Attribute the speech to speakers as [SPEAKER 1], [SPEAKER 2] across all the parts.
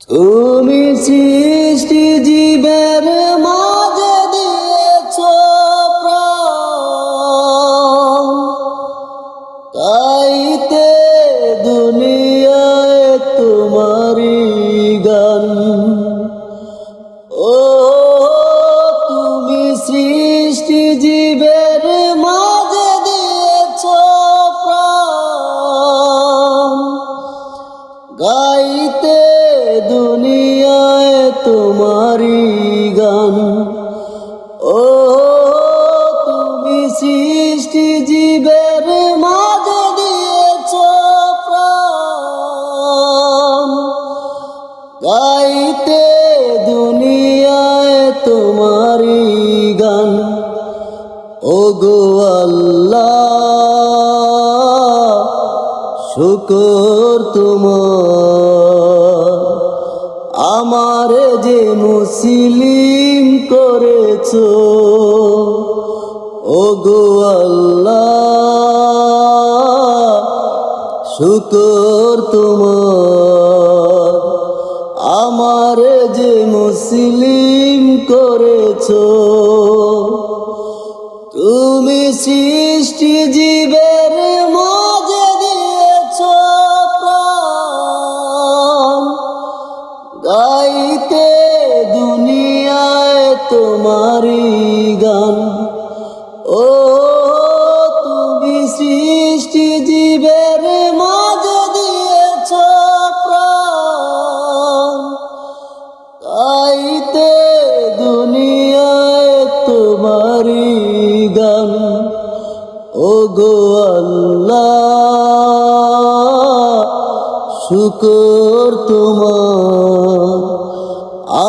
[SPEAKER 1] তুমি সৃষ্টি জীবের মাঝে দিয়েছ তাইতে দুনিয়ায় তোমারি গান। ও তুমি সৃষ্টি জীবের গাইতে দুনিয়ায় তোমারি গান। ও, তুমি সৃষ্টি জীবের মাঝে দিয়েছ প্রাণ। গাইতে দুনিয়ায় তোমারি গান। ও গো আল্লাহ শুকর তোমার। আমার যে মুসলিম করেছ ও গো আল্লাহ, শুকর আমার যে মুসলিম করেছ, তুমি সৃষ্টি জীবের তোমারি গান। ও, তুমি সৃষ্টি জীবের মাঝে দিয়েছ গাইতে দুনিয়ায় তোমারি গান। ও গো আল্লাহ, শুকর তোমার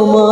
[SPEAKER 1] como